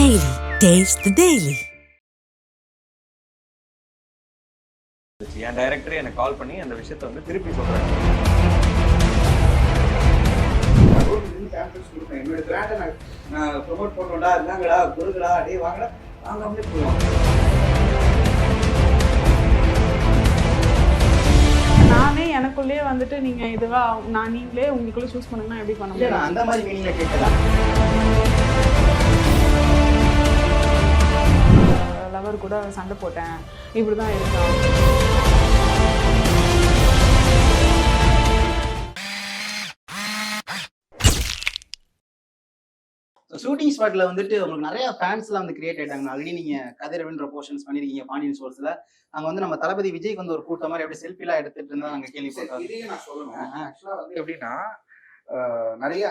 Daily. Taste the Daily. என் டைரக்டரே எனக்கு call பண்ணி அந்த விஷயத்த வந்து திருப்பி சொல்றாரு என்னோட பிராண்டை நான் ப்ரொமோட் பண்ணுவேன்டா இருந்தாங்கடா கொடுங்கடா டே வாங்கடா வாங்காமலே போயிடும் நானே எனக்குள்ளேயே வந்துட்டு நீங்க இதுவா நான் நீங்களே உங்களுக்குள்ள சூஸ் பண்ணுங்கன்னா எப்படி பண்ண இல்லை முடியும் அந்த மாதிரி மீனிங்ல கேட்கல லவர் கூட சண்டை போட்டேன். இப்படிதான் இருக்கான் ஷூட்டிங் ஸ்பாட்ல வந்துட்டு உங்களுக்கு நிறைய ஃபேன்ஸ்லாம் வந்து கிரியேட் ஆயிட்டாங்க. ஆல்ரெடி நீங்க கதிரவன்ற போர்ஷன்ஸ் பண்ணிருக்கீங்க பாண்டியன் சோர்ஸ்ல அங்க வந்து நம்ம தளபதி விஜய்க்கு வந்து ஒரு கூட்டம் மாதிரி அப்படியே செல்ஃபிலாம் எடுத்துட்டு இருந்தா நாங்க கேள்விப்பட்டோம். இதையும் நான் சொல்லணும். ஆக்சுவலா வந்து எப்படின்னா நிறைய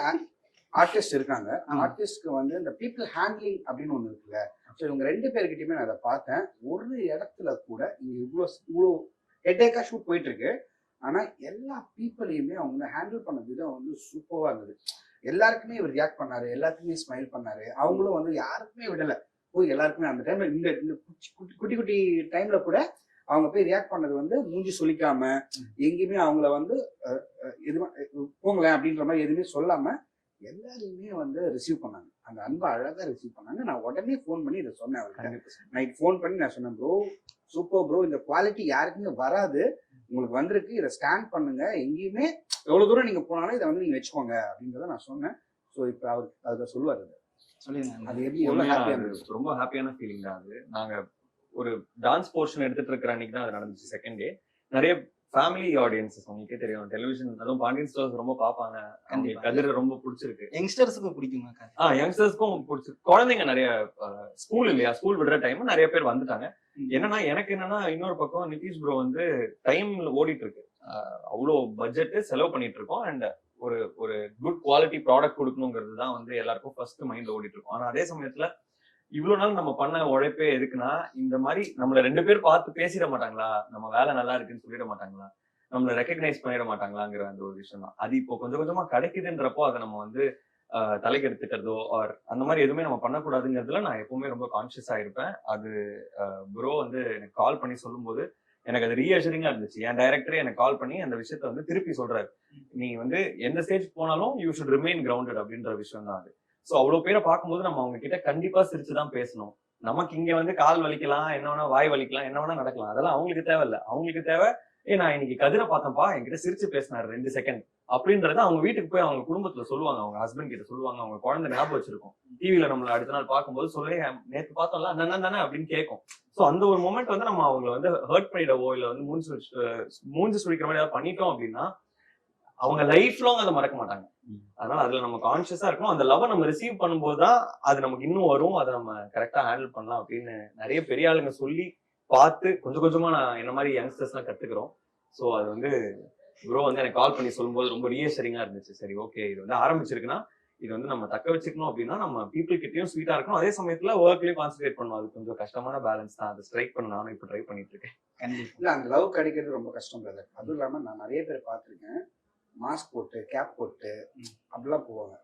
ஆர்டிஸ்ட் இருக்காங்க. ஆர்டிஸ்ட்க்கு வந்து இந்த பீப்புள் ஹேண்ட்லிங் அப்படின்னு ஒண்ணு இருக்குல்ல. ஸோ இவங்க ரெண்டு பேர்கிட்டயுமே நான் அதை பார்த்தேன். ஒரு இடத்துல கூட இங்க இவ்வளோ இவ்வளோ ஹெட்டேக்கா ஷூட் போயிட்டு இருக்கு ஆனா எல்லா பீப்புளையுமே அவங்க ஹேண்டில் பண்ண விதம் வந்து சூப்பரா இருந்தது. எல்லாருக்குமே இவர் ரியாக்ட் பண்ணாரு. எல்லாத்துக்குமே ஸ்மைல் பண்ணாரு. அவங்களும் வந்து யாருக்குமே விடல. போய் எல்லாருக்குமே அந்த டைம்ல இந்த குட்டி குட்டி குட்டி டைம்ல கூட அவங்க போய் ரியாக்ட் பண்ணது வந்து மூஞ்சி சொல்லிக்காம எங்கேயுமே அவங்கள வந்து எதுவும் போங்களேன் அப்படின்ற மாதிரி எதுவுமே சொல்லாம எல்லாரையுமே வந்து ரிசீவ் பண்ணாங்க. அந்த அன்பை அழகா ரிசீவ் பண்ணாங்க. நான் உடனே ஃபோன் பண்ணி இதை சொன்னேன் அவர்கிட்ட. நைட் ஃபோன் பண்ணி நான் சொன்னேன் ப்ரோ சூப்பர் ப்ரோ இந்த குவாலிட்டி யாருக்குமே வராது. உங்களுக்கு வந்திருக்கு. இதை ஸ்கேன் பண்ணுங்க. எங்கேயுமே எவ்வளவு தூரம் நீங்க போனாலும் இதை வந்து நீங்க வச்சுக்கோங்க. அப்படின்றத நான் சொன்னேன். ஸோ இப்போ அவர் அதை சொல்லுவார். அது. எப்படி ரொம்ப ஹாப்பியான ஃபீலிங் தான் அது. நாங்க ஒரு டான்ஸ் போர்ஷன் எடுத்துட்டு இருக்கிற அன்னைக்கு தான் அது நடந்துச்சு செகண்ட் டே நிறைய ஃபேமிலி ஆடியன்சஸ் உங்களுக்கே தெரியும். டெலிவிஷன் அதுவும் பாண்டியன் ஸ்டோர்ஸ் ரொம்ப பார்ப்பாங்க. கதிர ரொம்ப பிடிச்சிருக்கு. யங்ஸ்டர்ஸுக்கும் பிடிக்குமா அக்கா? ஆ யங்ஸ்டர்ஸ்க்கும் பிடிச்சிருக்கு. குழந்தைங்க நிறைய ஸ்கூல் இல்லையா? ஸ்கூல் விடுற டைம் நிறைய பேர் வந்துட்டாங்க. என்னன்னா எனக்கு என்னன்னா இன்னொரு பக்கம் நிதிஷ் ப்ரோ வந்து டைம்ல ஓடிட்டு இருக்கு அவ்வளோ பட்ஜெட் செலவு பண்ணிட்டு இருக்கோம் அண்ட் ஒரு ஒரு குட் குவாலிட்டி ப்ராடக்ட் கொடுக்கணுங்கிறது தான் வந்து எல்லாருக்கும் ஃபர்ஸ்ட் மைண்ட்ல ஓடிட்டு இருக்கும் ஆனா அதே சமயத்துல இவ்வளவு நாள் நம்ம பண்ண உழைப்பே எதுக்குன்னா இந்த மாதிரி நம்மள ரெண்டு பேர் பார்த்து பேசிட மாட்டாங்களா? நம்ம வேலை நல்லா இருக்குன்னு சொல்லிட மாட்டாங்களா? நம்மள ரெக்கக்னைஸ் பண்ணிட மாட்டாங்களாங்கிற அந்த ஒரு விஷயம் தான். அது இப்போ கொஞ்சம் கொஞ்சமா கிடைக்குதுன்றப்போ அதை நம்ம வந்து தலைக்கெடுத்துக்கிறதோ தலைக்கு எடுத்துக்கிறதோ ஆர் அந்த மாதிரி எதுவுமே நம்ம பண்ணக்கூடாதுங்கிறதுல நான் எப்பவுமே ரொம்ப கான்சியஸா இருப்பேன். அது ப்ரோ வந்து எனக்கு கால் பண்ணி சொல்லும்போது எனக்கு அது ரீஅஷரிங்கா இருந்துச்சு. என் டைரக்டரே எனக்கு கால் பண்ணி அந்த விஷயத்த வந்து திருப்பி சொல்றாரு. நீ வந்து எந்த ஸ்டேஜ் போனாலும் யூ ஷுட் ரிமைன் கிரவுண்டட் அப்படின்ற விஷயம் தான் அது. ஸோ அவ்வளவு பேரை பார்க்கும்போது நம்ம அவங்க கிட்ட கண்டிப்பா சிரிச்சு தான் பேசணும். நமக்கு இங்க வந்து கால் வலிக்கலாம் என்ன வேணா வாய் வலிக்கலாம் என்ன வேணா நடக்கலாம். அதெல்லாம் அவங்களுக்கு தேவையில்லை. அவங்களுக்கு தேவை ஏ நான் இன்னைக்கு கதிரை பார்த்தேன்ப்பா என்கிட்ட சிரிச்சு பேசினாரு ரெண்டு செகண்ட் அப்படின்றத அவங்க வீட்டுக்கு போய் அவங்க குடும்பத்துல சொல்லுவாங்க. அவங்க ஹஸ்பண்ட் கிட்ட சொல்லுவாங்க. அவங்க குழந்தை ஞாபகம் வச்சிருக்கும். டிவியில நம்மள அடுத்த நாள் பார்க்கும்போது சொல்லி நேத்து பார்த்தோம்ல அண்ணன் தானே அப்படின்னு கேட்கும். சோ அந்த ஒரு மொமெண்ட் வந்து நம்ம அவங்கள வந்து ஹர்ட் பண்ணிடவோ இல்ல வந்து மூஞ்சி மூஞ்சி சுழிக்கிற மாதிரி ஏதாவது பண்ணிட்டோம் அப்படின்னா அவங்க லைஃப் லாங் அதை மறக்க மாட்டாங்க. அதனால அதுல நம்ம கான்சியஸா இருக்கணும். அந்த லவ் நம்ம ரிசீவ் பண்ணும்போது தான் அது நமக்கு இன்னும் வரும். அதை நம்ம கரெக்டா ஹேண்டில் பண்ணலாம் அப்படின்னு நிறைய பெரிய ஆளுங்க சொல்லி பார்த்து கொஞ்சம் கொஞ்சமா நான் என்ன மாதிரி யங்ஸ்டர்ஸ் எல்லாம் கத்துக்கிறோம். சோ அது வந்து ப்ரோ வந்து எனக்கு கால் பண்ணி சொல்லும்போது ரொம்ப ரீஅஷரிங்கா இருந்துச்சு. சரி ஓகே இது வந்து ஆரம்பிச்சிருக்குன்னா இது வந்து நம்ம தக்க வச்சுக்கணும் அப்படின்னா நம்ம பீப்புள் கிட்டயும் ஸ்வீட்டா இருக்கணும். அதே சமயத்துல ஒர்க்லயும் கான்சென்ட்ரேட் பண்ணுவோம் அது கொஞ்சம் கஷ்டமான பேலன்ஸ் தான். அதை ஸ்ட்ரைக் பண்ண நானும் இப்போ ட்ரை பண்ணிட்டு இருக்கேன். கண்டிப்பா. இல்ல அந்த லவ் கிடைக்கிறது ரொம்ப கஷ்டம் பிரதர் அதுவும் இல்லாம நான் நிறைய பேர் பார்த்திருக்கேன். மாஸ்க் போட்டு கேப் போட்டு அப்படிலாம் போவாங்க.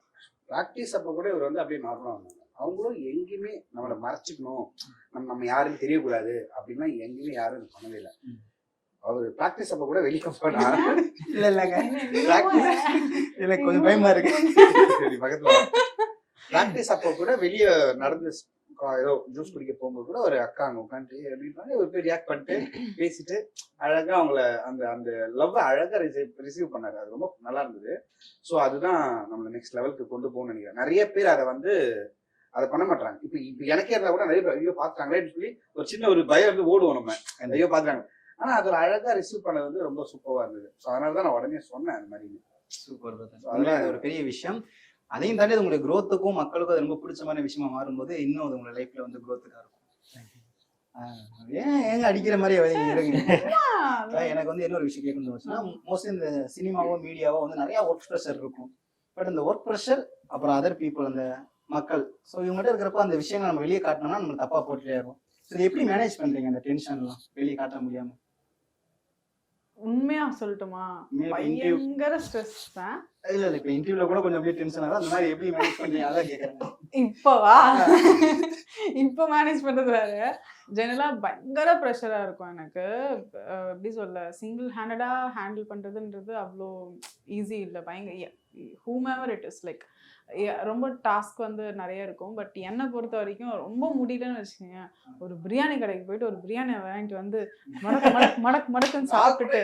ப்ராக்டிஸ் அப்ப கூட இவர் வந்து அப்படியே நார்மலா வந்தாங்க. அவங்களும் எங்கேயுமே நம்மளை மறைச்சிக்கணும். நம்ம நம்ம யாருன்னு தெரியக்கூடாது அப்படின்னா எங்கேயுமே யாரும் இது பண்ணவே இல்லை. அவர் ப்ராக்டிஸ் அப்ப கூட வெளியே போனா இல்ல இல்லங்க Practice- எனக்கு கொஞ்சம் பயமா இருக்கு. சரி பக்கத்துல ப்ராக்டிஸ் அப்போ கூட வெளியே நடந்து கா- ஏதோ ஜூஸ் குடிக்க போகும்போது கூட ஒரு அக்கா அங்க உட்காந்து அப்படின்னு ஒரு பேர் ரியாக்ட் பண்ணிட்டு பேசிட்டு அழகா அவங்கள அந்த அந்த லவ் அழகா ரிசீவ் ரிசீவ் பண்ணாரு. அது ரொம்ப நல்லா இருந்தது. ஸோ அதுதான் நம்மள நெக்ஸ்ட் லெவலுக்கு கொண்டு போகணும்னு நினைக்கிறேன். நிறைய பேர் அதை வந்து அதை பண்ண மாட்டாங்க இப்போ இப்போ எனக்கே இருந்தா கூட நிறைய பேர் ஐயோ பாத்துட்டாங்களேன்னு சொல்லி ஒரு சின்ன ஒரு பயம் வந்து ஓடுவோம் நம்ம. ஐயோ பாத்துட்டாங்க ஆனா அதுல அழகா ரிசீவ் பண்ணது வந்து ரொம்ப சூப்பரா இருந்தது. ஸோ அதனால தான் நான் உடனே சொன்னேன் அந்த மாதிரி. சூப்பர் அதெல்லாம் அதெல்லாம் அது ஒரு பெரிய விஷயம். அதையும் தாண்டி அது உங்களுடைய growth-க்கும் மக்களுக்கும் அது ரொம்ப பிடிச்ச மாதிரி விஷயமா மாறும்போது இன்னும் அது உங்க லைஃப்ல வந்து growth-க்கா இருக்கும். ஆஹ் ஏன் ஏங்க அடிக்கிற மாதிரி இருங்க. எனக்கு வந்து இன்னொரு விஷயம் கேட்கணும்னு தோணுச்சுன்னா மோஸ்ட்லி இந்த சினிமாவோ மீடியாவோ வந்து நிறைய ஒர்க் ப்ரெஷர் இருக்கும். பட் இந்த ஒர்க் ப்ரெஷர் அப்புறம் அதர் பீப்புள் அந்த மக்கள். ஸோ இவங்ககிட்ட இருக்கிறப்ப அந்த விஷயங்களை நம்ம வெளியே காட்டினோம்னா நம்ம தப்பா போட்டுட்டே இருக்கும் ஸோ இதை எப்படி மேனேஜ் பண்றீங்க அந்த டென்ஷன்லாம் வெளியே காட்ட முடியாம? உண்மையா சொல்லட்டுமா? பயங்கர ஸ்ட்ரெஸ் தான். இல்ல இல்ல இப்ப இன்டர்வியூல கூட கொஞ்சம் அப்படியே டென்ஷன் ஆகும் அந்த மாதிரி எப்படி மேனேஜ் பண்றீங்க அதான் கேக்குறேன் இப்போவா இப்போ மேனேஜ் பண்றது வேற. ஜெனரலா பயங்கர ப்ரெஷரா இருக்கும் எனக்கு. எப்படி சொல்ல? சிங்கிள் ஹேண்டடா ஹேண்டில் பண்றதுன்றது அவ்வளோ ஈஸி இல்லை. பயங்கர ஹூமேவர் இட் இஸ் லைக் ரொம்ப டாஸ்க் வந்து நிறைய இருக்கும். பட் என்னை பொறுத்த வரைக்கும் ரொம்ப முடியலன்னு வச்சுக்கோங்க. ஒரு பிரியாணி கடைக்கு போயிட்டு ஒரு பிரியாணி வாங்கிட்டு வந்து மடக்கு மடக்கு மடக்கு மடக்குன்னு சாப்பிட்டுட்டு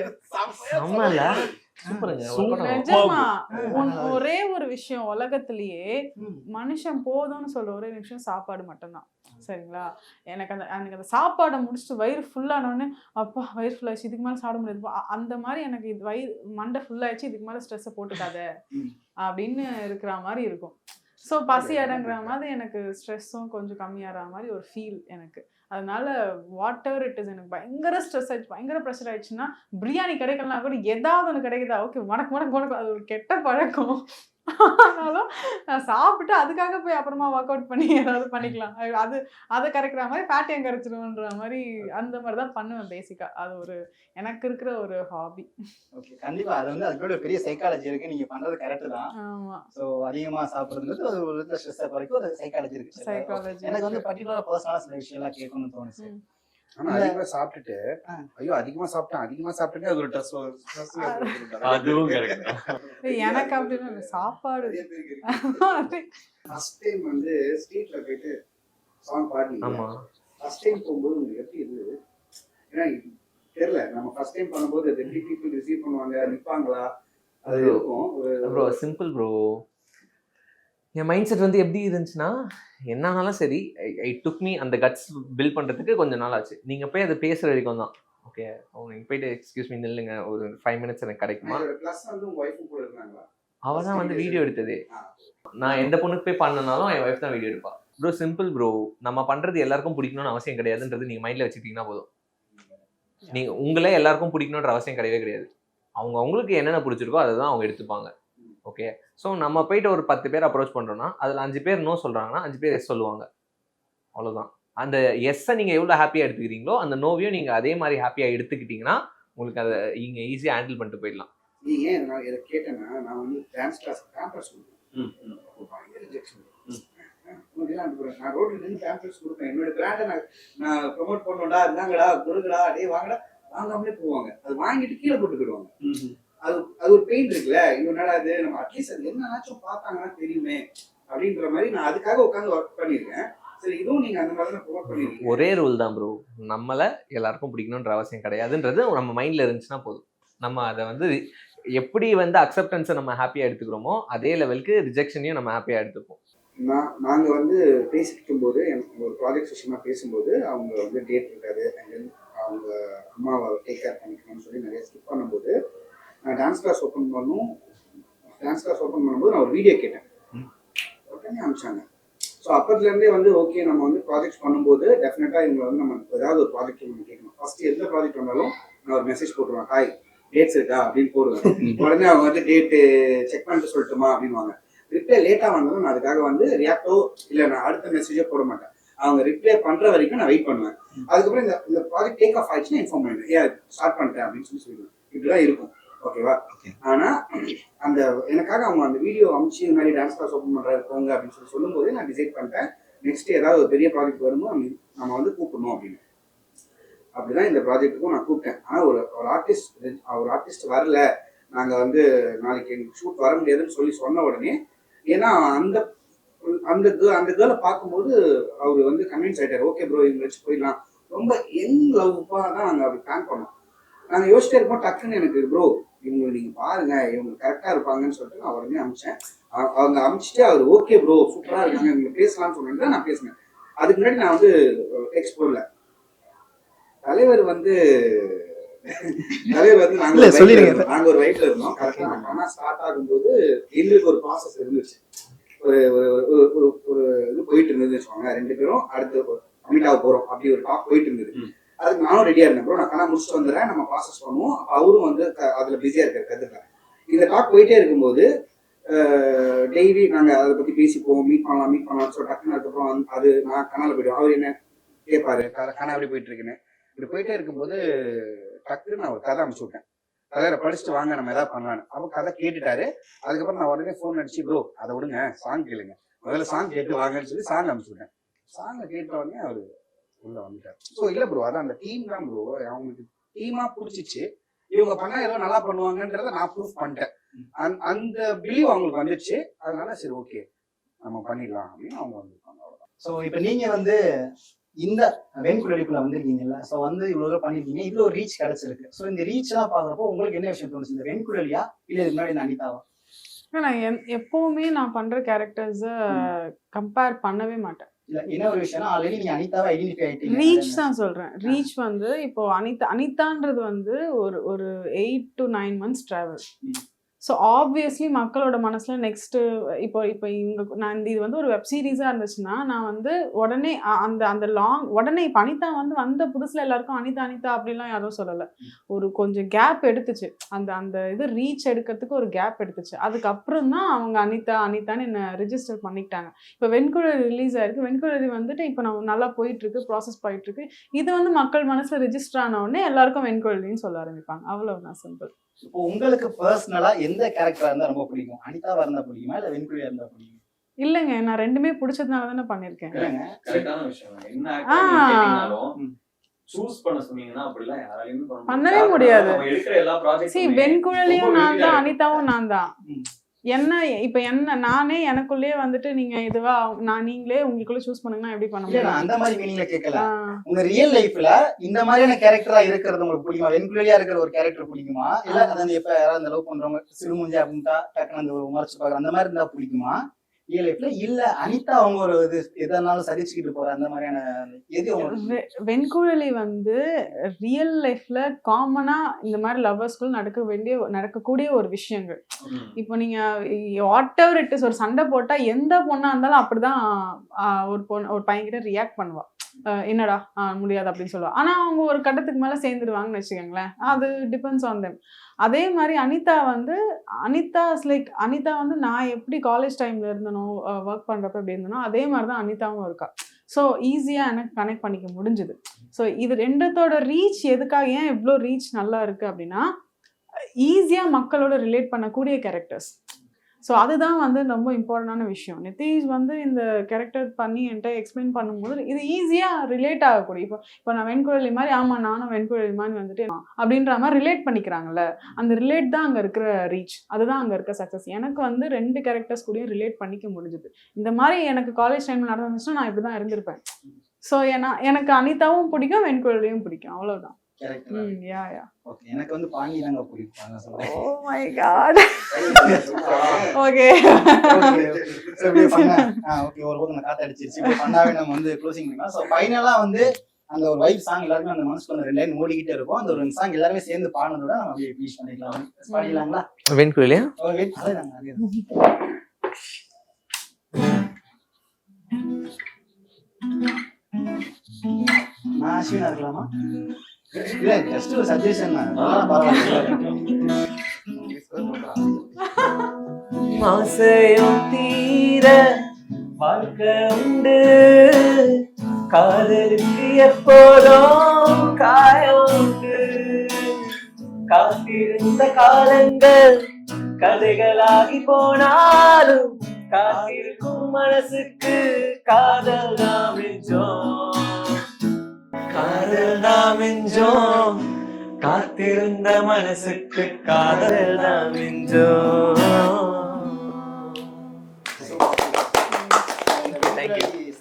ஒரே ஒரு விஷயம் உலகத்திலேயே மனுஷன் போதும்னு சொல்ற ஒரே விஷயம் சாப்பாடு மட்டும்தான். சரிங்களா? எனக்கு அந்த எனக்கு அந்த சாப்பாடை முடிச்சுட்டு வயிறு ஃபுல்லானோடனே அப்பா வயிறு ஃபுல் ஆயிடுச்சு இதுக்கு மேலே சாப்பிட முடியாது. அந்த மாதிரி எனக்கு இது வயிறு மண்டை ஃபுல் ஆயிடுச்சு இதுக்கு மேலே ஸ்ட்ரெஸ்ஸை போட்டுக்காத. அப்படின்னு இருக்கிற மாதிரி இருக்கும். ஸோ பசி அடங்குற மாதிரி எனக்கு ஸ்ட்ரெஸ்ஸும் கொஞ்சம் கம்மியாகிற மாதிரி ஒரு ஃபீல் எனக்கு. அதனால வாட் எவர் இட் இஸ் எனக்கு பயங்கர ஸ்ட்ரெஸ் ஆயிடுச்சு. பயங்கர ப்ரெஷர் ஆயிடுச்சுன்னா பிரியாணி கிடைக்கலாம் கூட ஏதாவது ஒன்று கிடைக்குதா? ஓகே வணக்கம் வணக்கம் வணக்கம். அது ஒரு கெட்ட பழக்கம். ஆனாலும் சாப்பிட்டு அதுக்காக போய் அப்புறமா ஒர்க் அவுட் பண்ணி ஏதாவது பண்ணிக்கலாம். அது- அது கரைக்கிற மாதிரி ஃபேட்டையும் கரைச்சிருவோன்ற மாதிரி அந்த மாதிரி தான் பண்ணுவேன் பேசிக்காக அது ஒரு எனக்கு இருக்கிற ஒரு ஹாபி ஓகே கண்டிப்பா. அது வந்து அதுக்கு ஒரு பெரிய சைக்காலஜி இருக்கு. நீங்க பண்றது கரெக்ட் தான். ஆமாம் சோ அதிகமா சாப்பிடுறது அது ஒரு விதத்துல ஸ்ட்ரெஸ் குறைக்கும். ஒரு சைக்காலஜி இருக்கு. சைக்காலஜி எனக்கு வந்து பர்டிகுலர் பர்சனலா சில விஷயம்லாம் கேட்கணும்னு தோணுச்சு. ஆனா. அதிகமா சாப்பிட்டுட்டு. ஐயோ அதிகமா சாப்பிட்டேன் அதிகமா சாப்பிட்டுட்டு அது ஒரு ட்ரெஸ் அதுவும் கரெக்ட் எனக்கு அப்படின்னு. சாப்பாடு. ஃபர்ஸ்ட் டைம் வந்து ஸ்ட்ரீட்ல போயிட்டு சாங் பாடுனீங்க ஃபர்ஸ்ட் டைம் போகும்போது உங்களுக்கு எப்படி இருந்தது? ஏன்னா தெரியல. நம்ம ஃபர்ஸ்ட் டைம் பண்ணும்போது அது எப்படி பீப்புள் ரிசீவ் பண்ணுவாங்க நிப்பாங்களா? அது. இருக்கும். ப்ரோ சிம்பிள் ப்ரோ என் மைண்ட் செட் வந்து எப்படி இருந்துச்சுன்னா என்னன்னாலும் சரி ஐ டுக் மீ அந்த கட்ஸ் பில்ட் பண்றதுக்கு கொஞ்சம் நாள் ஆச்சு. நீங்க போய் அதை பேசுற வரைக்கும் தான். ஓகே நீங்க போயிட்டு எக்ஸ்கியூஸ் மீ நில்லுங்க ஒரு ஃபைவ் மினிட்ஸ் எனக்கு கிடைக்குமா? ப்ளஸ் வந்து உங்க ஒய்ஃபும் கூட இருந்தாங்களா? அவ தான் வந்து வீடியோ எடுத்ததே. நான் எந்த பொண்ணுக்கு போய் பண்ணனாலும் என் ஒய்ஃப் தான் வீடியோ எடுப்பா. ப்ரோ சிம்பிள் ப்ரோ நம்ம பண்றது எல்லாருக்கும் பிடிக்கணும்னு அவசியம் கிடையாதுன்றது நீங்க மைண்ட்ல வச்சுக்கிட்டீங்கன்னா போதும். நீங்க உங்களே எல்லாருக்கும் பிடிக்கணுன்ற அவசியம் கிடையவே கிடையாது. அவங்க அவங்களுக்கு என்னென்ன பிடிச்சிருக்கோ அதை தான் அவங்க எடுத்துப்பாங்க. ஓகே ஸோ நம்ம போயிட்டு ஒரு பத்து பேர் அப்ரோச் பண்றோம்னா அதுல அஞ்சு பேர் நோ சொல்றாங்கன்னா அஞ்சு பேர் எஸ் சொல்லுவாங்க. அவ்வளவுதான். அந்த எஸ்ஸை நீங்க எவ்வளவு ஹாப்பியா எடுத்துக்கிறீங்களோ அந்த நோவையும் நீங்க அதே மாதிரி ஹாப்பியா எடுத்துக்கிட்டீங்கன்னா உங்களுக்கு அதை நீங்க ஈஸியா ஹேண்டில் பண்ணிட்டு போயிடலாம். நீ ஏன் நான் இதை கேட்டேன்னா நான் வந்து டான்ஸ் கிளாஸ் கேம்பஸ் கொடுப்பேன் ரிஜெக்ஷன் நான் ரோட்ல நின்று பேம்பர்ஸ் கொடுப்பேன் என்னோட பிராண்டை நான் நான் ப்ரொமோட் பண்ணோம்டா இருந்தாங்கடா கொடுங்கடா டே வாங்கடா. வாங்காமலே போவாங்க. அது வாங்கிட்டு கீழே போட்டு போயிடுவாங்க அது அது ஒரு பெயின் இருக்குல்ல. இவனால அது நம்ம அட்லீஸ்ட் அது என்னன்னாச்சும் பார்த்தாங்கன்னா தெரியுமே அப்படின்ற மாதிரி நான் அதுக்காக உட்காந்து ஒர்க் பண்ணியிருக்கேன். சரி இதுவும் நீங்க அந்த மாதிரி தான் ப்ரொமோட் பண்ணிருக்கீங்க ஒரே ரூல் தான் ப்ரோ நம்மளை எல்லாருக்கும் பிடிக்கணுன்ற அவசியம் கிடையாதுன்றது நம்ம மைண்ட்ல இருந்துச்சுன்னா போதும். நம்ம அதை வந்து எப்படி வந்து அக்செப்டன்ஸை நம்ம ஹாப்பியா எடுத்துக்கிறோமோ அதே லெவலுக்கு ரிஜெக்ஷனையும் நம்ம ஹாப்பியா எடுத்துப்போம். நான் நாங்க வந்து பேசிட்டு போது எனக்கு ஒரு ப்ராஜெக்ட் விஷயமா பேசும்போது அவங்க வந்து டேட் இருக்காது அண்ட் தென் அவங்க அம்மாவை டேக் கேர் பண்ணிக்கணும்னு சொல்லி நிறைய ஸ்கிப் பண்ணும்போது டான்ஸ் கிளாஸ் ஓப்பன் பண்ணும் டான்ஸ் கிளாஸ் ஓப்பன் பண்ணும்போது நான் ஒரு வீடியோ கேட்டேன். உடனே அனுப்பிச்சாங்க. ஸோ அப்பத்துலேருந்தே வந்து ஓகே நம்ம வந்து ப்ராஜெக்ட்ஸ் பண்ணும்போது டெஃபினட்டாக இவங்க வந்து நம்ம ஏதாவது ஒரு ப்ராஜெக்ட் நம்ம கேட்கணும். ஃபர்ஸ்ட் எந்த ப்ராஜெக்ட் வந்தாலும் நான் ஒரு மெசேஜ் போட்டுருவேன். ஹாய் டேட்ஸ் இருக்கா? அப்படின்னு போடுவேன். உடனே அவங்க வந்து டேட்டு செக் பண்ணிட்டு சொல்லட்டுமா? அப்படின்வாங்க ரிப்ளை லேட்டாக வந்தாலும் நான் அதுக்காக வந்து ரியாக்டோ இல்லை நான் அடுத்த மெசேஜே போட மாட்டேன். அவங்க ரிப்ளை பண்ற வரைக்கும் நான் வெயிட் பண்ணுவேன். அதுக்கப்புறம் இந்த இந்த ப்ராஜெக்ட் டேக் ஆஃப் ஆயிடுச்சுன்னா இன்ஃபார்ம் பண்ணுவேன் ஏன் ஸ்டார்ட் பண்ணிட்டேன் அப்படின்னு சொல்லி சொல்லுவேன் இப்படிதான் இருக்கும். ஓகேவா? ஆனா அந்த எனக்காக அவங்க அந்த வீடியோ அமிச்சு இந்த மாதிரி டான்ஸ் கிளாஸ் ஓப்பன் பண்றாரு போங்க அப்படின்னு சொல்லி சொல்லும்போது நான் டிசைட் பண்ணிட்டேன். நெக்ஸ்ட் ஏதாவது ஒரு பெரிய ப்ராஜெக்ட் வரும்போது நம்ம வந்து கூப்பிடணும் அப்படின்னு. அப்படிதான் இந்த ப்ராஜெக்ட்டுக்கும் நான் கூப்பிட்டேன். ஆனா ஒரு ஒரு ஆர்டிஸ்ட் ஒரு ஆர்டிஸ்ட் வரல. நாங்க வந்து நாளைக்கு எங்களுக்கு ஷூட் வர முடியாதுன்னு சொல்லி சொன்ன உடனே ஏன்னா அந்த அந்த அந்த கேர்ளை பார்க்கும்போது அவர் வந்து கன்வின்ஸ் ஆயிட்டாரு. ஓகே ப்ரோ இவங்க வச்சு போயிடலாம். ரொம்ப யங் லவ்வாக தான் நாங்கள் அப்படி பிளான் பண்ணோம். நாங்கள் யோசிச்சிட்டே இருப்போம் டக்குன்னு எனக்கு ப்ரோ இவங்க நீங்கள் பாருங்க இவங்க கரெக்டாக இருப்பாங்கன்னு சொல்லிட்டு நான் உடனே அமிச்சேன். அவங்க அமிச்சிட்டு அவர் ஓகே ப்ரோ சூப்பராக இருக்காங்க இவங்க பேசலாம்னு சொன்னீங்க நான் பேசினேன். அதுக்கு முன்னாடி நான் வந்து டெக்ஸ்ட் போடல தலைவர் வந்து தலைவர் வந்து நாங்க ஒரு இருந்தோம். நாங்க ஒரு ரைட்ல இருந்தோம். கரெக்டா நான் பண்ண ஸ்டார்ட் ஆகும்போது எங்களுக்கு ஒரு ப்ராசஸ் இருந்துச்சு. ஒரு ஒரு ஒரு ஒரு இது போயிட்டு இருந்ததுன்னு வச்சுக்கோங்க ரெண்டு பேரும் அடுத்து கமிட் ஆக போறோம். அப்படி ஒரு டாக் போயிட்டு இருந்தது. அதுக்கு நானும் ரெடியா இருந்தேன் ப்ரோ நான் கணா முடிச்சுட்டு வந்துடுறேன். நம்ம ப்ராசஸ் பண்ணுவோம். அவரும் வந்து அதில் அதுல பிஸியா இருக்காரு கத்துக்க இந்த டாக் போயிட்டே இருக்கும்போது டெய்லி நாங்க அதை பத்தி பேசிப்போம் மீட் பண்ணலாம் மீட் பண்ணலாம். சொல்லி டக்குனு அதுக்கப்புறம் அது நான் கனால போயிடுவோம் அவர் என்ன கேட்பாரு கணா கனா எப்படி போயிட்டு இருக்குன்னு. இப்படி போயிட்டே இருக்கும்போது டக்குன்னு நான் ஒரு கதை அமைச்சு விட்டேன். கதையில படிச்சுட்டு வாங்க நம்ம ஏதாவது பண்ணலான்னு அவர் கதை கேட்டுட்டாரு. அதுக்கப்புறம் நான் உடனே ஃபோன் அடிச்சு ப்ரோ அதை விடுங்க. சாங் கேளுங்க. முதல்ல சாங் கேட்டு வாங்கன்னு சொல்லி சாங் அனுப்பிச்சுட்டேன் சாங்கை கேட்ட உடனே அவர் உள்ள வந்துட்டார். ஸோ இல்ல ப்ரோ அதான் அந்த டீம் தான் ப்ரோ அவங்களுக்கு டீமா பிடிச்சிச்சு. இவங்க பண்ணா ஏதோ நல்லா பண்ணுவாங்கன்றத நான் ப்ரூஃப் பண்ணிட்டேன். அந்த- அந்த பிலீவ் அவங்களுக்கு வந்துச்சு. அதனால சரி ஓகே நம்ம பண்ணிடலாம் அப்படின்னு அவங்க வந்திருக்காங்க. ஸோ இப்போ நீங்க வந்து இந்த வெண்குழலிக்குள்ள வந்திருக்கீங்கல்ல ஸோ வந்து இவ்வளோ தூரம் பண்ணிருக்கீங்க. இவ்வளோ ரீச் கிடைச்சிருக்கு. ஸோ இந்த ரீச் எல்லாம் பாக்குறப்போ உங்களுக்கு என்ன விஷயம் தோணுச்சு? இந்த வெண்குழலியா இல்ல இதுக்கு முன்னாடி இந்த அனிதாவா? நான் என்- எப்பவுமே நான் பண்ற கேரக்டர்ஸை கம்பேர் பண்ணவே மாட்டேன். என்ன ஒரு விஷயம்னா ஆல்ரெடி நீங்க அனிதாவை ஐடென்டிஃபை ஆயிட்டீங்க. ரீச் தான் சொல்றேன். ரீச் வந்து இப்போ அனிதா அனிதான்றது வந்து ஒரு ஒரு eight to nine months travel. So obviously மக்களோட மனசுல நெக்ஸ்ட் இப்போ இப்போ இங்க நான் இந்த இது வந்து ஒரு வெப் சீரிஸா இருந்துச்சுன்னா நான் வந்து உடனே அந்த அந்த லாங் உடனே இப்போ அனிதா வந்து வந்த புதுசுல எல்லாருக்கும் அனிதா அனிதா அப்படிலாம் யாரும் சொல்லல. ஒரு கொஞ்சம் கேப் எடுத்துச்சு. அந்த அந்த இது ரீச் எடுக்கிறதுக்கு ஒரு கேப் எடுத்துச்சு. அதுக்கப்புறம் தான் அவங்க அனிதா அனிதான்னு என்ன ரிஜிஸ்டர் பண்ணிக்கிட்டாங்க. இப்போ வெண்குழல் ரிலீஸ் ஆயிருக்கு. வெண்குழலி வந்துட்டு இப்போ நம்ம நல்லா போயிட்டு இருக்கு ப்ராசஸ் போயிட்டு இருக்கு இது வந்து மக்கள் மனசுல ரெஜிஸ்டர் ஆன உடனே எல்லாருக்கும் வெண்குழலின்னு சொல்ல ஆரம்பிப்பாங்க. அவ்வளவுதான் சிம்பிள் இப்போ உங்களுக்கு பர்சனலா எந்த கேரக்டரா இருந்தா ரொம்ப பிடிக்கும்? அனிதாவா இருந்தா பிடிக்குமா? இல்ல வெண்குழியா இருந்தா பிடிக்குமா? இல்லைங்க நான் ரெண்டுமே பிடிச்சதுனால தானே பண்ணியிருக்கேன் இல்லைங்க கரெக்டான விஷயம். என்ன கேட்டீங்கனாலும். சூஸ் பண்ண சொன்னீங்கன்னா அப்படிலாம் யாராலையுமே பண்ண பண்ணவே முடியாது. எடுக்கிற எல்லா ப்ராஜெக்ட் வெண்குழலியும் நான் தான் அனிதாவும் நான் தான். என்ன இப்ப என்ன நானே எனக்குள்ளேயே வந்துட்டு நீங்க இதுவா நான் நீங்களே உங்களுக்குள்ள சூஸ் பண்ணுங்கன்னா எப்படி பண்ண முடியும்? அந்த மாதிரி மீனிங்ல கேட்கல. உங்க ரியல் லைஃப்ல இந்த மாதிரியான கேரக்டரா இருக்கிறது உங்களுக்கு பிடிக்குமா? வெண்குழியா இருக்கிற ஒரு கேரக்டர் பிடிக்குமா? இல்ல அதாவது எப்ப யாராவது அந்த லவ் பண்றவங்க சிறுமுஞ்சி அப்படின்ட்டா டக்குனு அந்த ஒரு மறைச்சு பாக்குற அந்த மாதிரி இருந்தா பிடிக்குமா? லைஃப்ல இல்ல அனிதா அவங்க ஒரு இது எதனாலும் சதிச்சுக்கிட்டு போற அந்த மாதிரியான எது வெண்குழலி வந்து ரியல் லைஃப்ல காமனா இந்த மாதிரி லவ்வர்ஸ்குள்ள நடக்க வேண்டிய நடக்கக்கூடிய ஒரு விஷயங்கள். இப்போ நீங்க வாட் எவர் இட் இஸ் ஒரு சண்டை போட்டா எந்த பொண்ணா இருந்தாலும் அப்படிதான் ஒரு பொண்ணு ஒரு பையன்கிட்ட ரியாக்ட் பண்ணுவா. என்னடா ஆஹ், முடியாது அப்படின்னு சொல்லுவா. ஆனா அவங்க ஒரு கட்டத்துக்கு மேல சேர்ந்துருவாங்கன்னு வச்சுக்கோங்களேன். அது டிபெண்ட்ஸ் ஆன் தெம் அதே மாதிரி அனிதா வந்து அனிதாஸ் லைக் அனிதா வந்து நான் எப்படி காலேஜ் டைம்ல இருந்தனோ ஒர்க் பண்றப்ப எப்படி இருந்தனோ அதே மாதிரி தான் அனிதாவும் இருக்கா. ஸோ ஈஸியாக எனக்கு கனெக்ட் பண்ணிக்க முடிஞ்சுது. ஸோ இது ரெண்டுத்தோட ரீச் எதுக்காக ஏன் இவ்வளோ ரீச் நல்லா இருக்கு அப்படின்னா ஈஸியாக மக்களோட ரிலேட் பண்ணக்கூடிய கேரக்டர்ஸ் ஸோ அதுதான் வந்து ரொம்ப இம்பார்ட்டண்டான விஷயம். நிதிஷ் வந்து இந்த கேரக்டர் பண்ணி என்கிட்ட எக்ஸ்பிளைன் பண்ணும்போது இது ஈஸியாக ரிலேட் ஆகக்கூடிய இப்போ இப்போ நான் வெண்குழலி மாதிரி ஆமாம் நானும் வெண்குழலி மாதிரி வந்துட்டு அப்படின்ற மாதிரி ரிலேட் பண்ணிக்கிறாங்கல்ல. அந்த ரிலேட் தான் அங்கே இருக்கிற ரீச் அதுதான் அங்கே இருக்க சக்ஸஸ் எனக்கு வந்து ரெண்டு கேரக்டர்ஸ் கூடயும் ரிலேட் பண்ணிக்க முடிஞ்சுது. இந்த மாதிரி எனக்கு காலேஜ் டைமில் நடந்துச்சுன்னா நான் இப்படி தான் இருந்திருப்பேன். ஸோ ஏன்னா எனக்கு அனிதாவும் பிடிக்கும் வெண்குழலியும் பிடிக்கும். அவ்வளோதான் ஓகே எனக்கு வந்து பாண்டி தாங்க பிடிக்கும். Oh my God okay okay, ஒரு நான் காத்து அடிச்சிருச்சு. பண்ணாவே நம்ம வந்து பண்ணிக்கலாம். So, final ஆ வந்து அந்த ஒரு வைப் சாங் எல்லாருமே அந்த மனசுக்குள்ள ரெண்டு லைன் ஓடிக்கிட்டே இருக்கும். அந்த ஒரு சாங் எல்லாருமே சேர்ந்து பாடினதோட நம்ம அப்படியே finish பண்ணிக்கலாம். ஓகே அதேதாங்க அதேதான் நான் அஸ்வினா இருக்கலாமா? இல்ல ஜஸ்ட் ஒரு சஜஷன் ஆசையும் தீர வாழ்க்கை உண்டு. காதலுக்கு எப்போதும் காயம் உண்டு. காத்திருந்த காலங்கள் கதைகளாகி போனாலும் காத்திருக்கும் மனசுக்கு காதல் நாம் மிஞ்சோம் காதல் நாம் மிஞ்சோம். காத்திருந்த மனசுக்கு காதல் நாம் மிஞ்சோம்.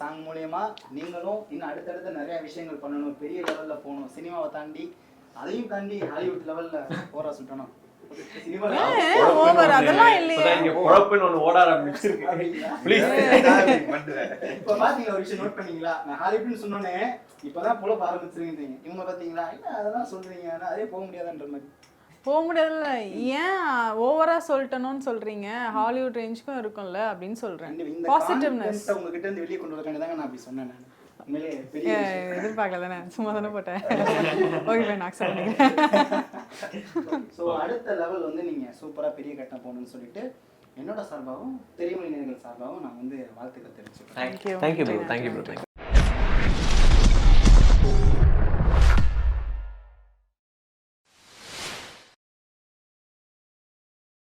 சாங் மூலியமா நீங்களும் இன்னும் அடுத்தடுத்த நிறைய விஷயங்கள் பண்ணணும். பெரிய லெவல்ல போகணும். சினிமாவை தாண்டி அதையும் தாண்டி ஹாலிவுட் லெவல்ல போற சுட்டணும் ஓவர் அதெல்லாம் இல்லையே. இங்க குழப்பம்னு ஒண்ணு ஓட ஆரம்பிச்சிருக்கு. Please. இப்ப பாத்தீங்களா ஒரு விஷயம் நோட் பண்ணீங்களா? நான் ஹாலிவுட்னு சொன்னோன்னே இப்பதான் புலப்ப ஆரம்பிச்சிருக்கீங்க இவங்க பாத்தீங்களா என்ன அதெல்லாம் சொல்றீங்க. ஆனா அதே போக முடியாதுன்ற மாதிரி. போக முடியாதுல்ல. ஏன் ஓவரா சொல்லிட்டணும்னு சொல்றீங்க. ஹாலிவுட் ரேஞ்சுக்கும் இருக்கும்ல அப்படின்னு சொல்றேன். கான்ஃபிடன்ஸை உங்ககிட்ட இருந்து வெளியே கொண்டு வரக்காண்டி தாங்க நான் அப்படி சொன்னேன் நான். எதிர்பார்க்கல தானே. சும்மா தானே போட்டேன் ஓகே ஃபைன் அக்செப்ட் பண்ணிக்கிறேன். ஸோ அடுத்த லெவல் வந்து நீங்க சூப்பரா பெரிய கட்டம் போகணும்னு சொல்லிட்டு என்னோட சார்பாகவும் தெரியும் நேர்கள் சார்பாகவும் நான் வந்து வாழ்த்துக்கள் தெரிவிச்சுக்கிறேன். Thank you thank you thank you